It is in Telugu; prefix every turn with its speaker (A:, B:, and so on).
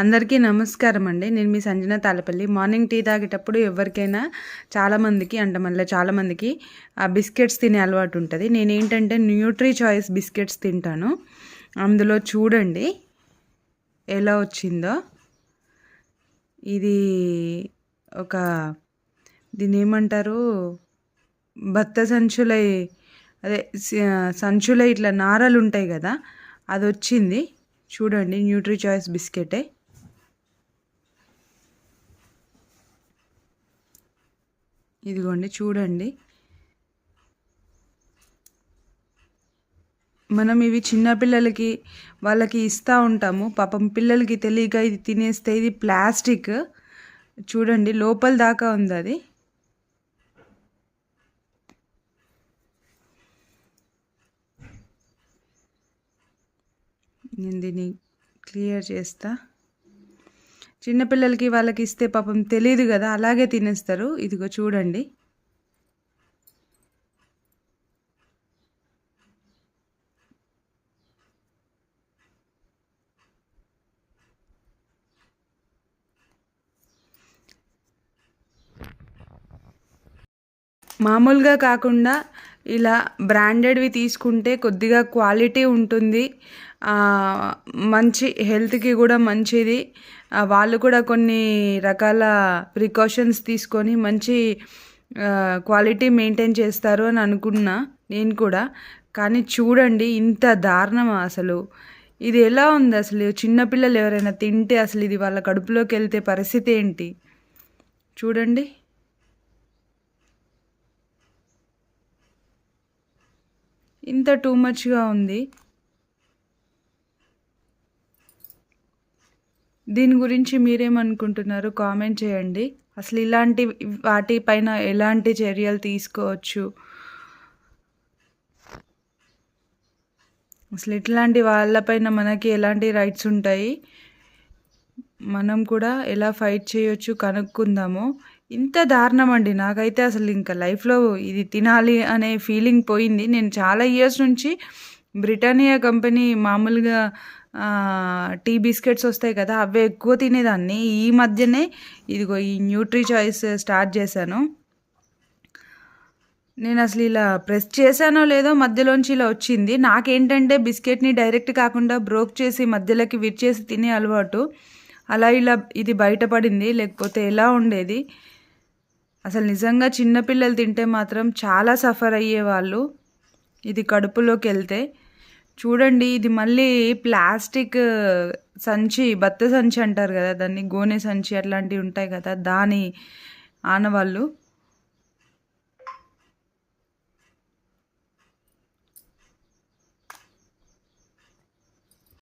A: అందరికీ నమస్కారం అండి. నేను మీ సంజన తాలపల్లి మార్నింగ్ టీ తాగేటప్పుడు ఎవరికైనా చాలామందికి అంటే మళ్ళీ చాలామందికి ఆ బిస్కెట్స్ తినే అలవాటు ఉంటుంది. నేను ఏంటంటే న్యూట్రీ చాయిస్ బిస్కెట్స్ తింటాను. అందులో చూడండి ఎలా వచ్చిందో. ఇది ఒక దీని ఏమంటారు? బత్త సంచులై అదే సంచులై ఇట్లా నారలు ఉంటాయి కదా అది వచ్చింది. చూడండి న్యూట్రీ చాయిస్ బిస్కెటే. ఇదిగోండి చూడండి. మనం ఇవి చిన్నపిల్లలకి వాళ్ళకి ఇస్తూ ఉంటాము. పాపం పిల్లలకి తెలియక ఇది తినేస్తే ఇది ప్లాస్టిక్. చూడండి లోపల దాకా ఉంది అది. నేను దీన్ని క్లియర్ చేస్తా. చిన్నపిల్లలకి వాళ్ళకి ఇస్తే పాపం తెలియదు కదా అలాగే తినేస్తారు. ఇదిగో చూడండి. మామూలుగా కాకుండా ఇలా బ్రాండెడ్వి తీసుకుంటే కొద్దిగా క్వాలిటీ ఉంటుంది. మంచి హెల్త్కి కూడా మంచిది. వాళ్ళు కూడా కొన్ని రకాల ప్రికాషన్స్ తీసుకొని మంచి క్వాలిటీ మెయింటైన్ చేస్తారు అని అనుకున్నా నేను కూడా. కానీ చూడండి ఇంత దారుణం అసలు. ఇది ఎలా ఉంది అసలు? చిన్నపిల్లలు ఎవరైనా తింటే అసలు ఇది వాళ్ళ కడుపులోకి వెళ్తే పరిస్థితి ఏంటి? చూడండి. ఇంత టూ మచ్గా ఉంది. దీని గురించి మీరేమనుకుంటున్నారు? కామెంట్ చేయండి. అసలు ఇలాంటి వాటిపైన ఎలాంటి చర్యలు తీసుకోవచ్చు? అసలు ఇట్లాంటి వాళ్ళపైన మనకి ఎలాంటి రైట్స్ ఉంటాయి? మనం కూడా ఎలా ఫైట్ చేయొచ్చు? కనుక్కుందాము. ఇంత దారుణం అండి నాకైతే అసలు ఇంకా లైఫ్లో ఇది తినాలి అనే ఫీలింగ్ పోయింది. నేను చాలా ఇయర్స్ నుంచి బ్రిటానియా కంపెనీ మామూలుగా టీ బిస్కెట్స్ వస్తాయి కదా అవే ఎక్కువ తినేదాన్ని. ఈ మధ్యనే ఇదిగో ఈ న్యూట్రీ చాయిస్ స్టార్ట్ చేశాను. నేను అసలు ఇలా ప్రెస్ చేశానో లేదో మధ్యలోంచి ఇలా వచ్చింది. నాకేంటంటే బిస్కెట్ని డైరెక్ట్ కాకుండా బ్రోక్ చేసి మధ్యలోకి విరిచేసి తినే అలవాటు. అలా ఇలా ఇది బయటపడింది. లేకపోతే ఎలా ఉండేది? అసలు నిజంగా చిన్నపిల్లలు తింటే మాత్రం చాలా సఫర్ అయ్యేవాళ్ళు ఇది కడుపులోకి వెళ్తే. చూడండి ఇది మళ్ళీ ప్లాస్టిక్ సంచి బత్త సంచి అంటారు కదా దాన్ని గోనె సంచి అట్లాంటివి ఉంటాయి కదా దాని ఆనవాళ్ళు.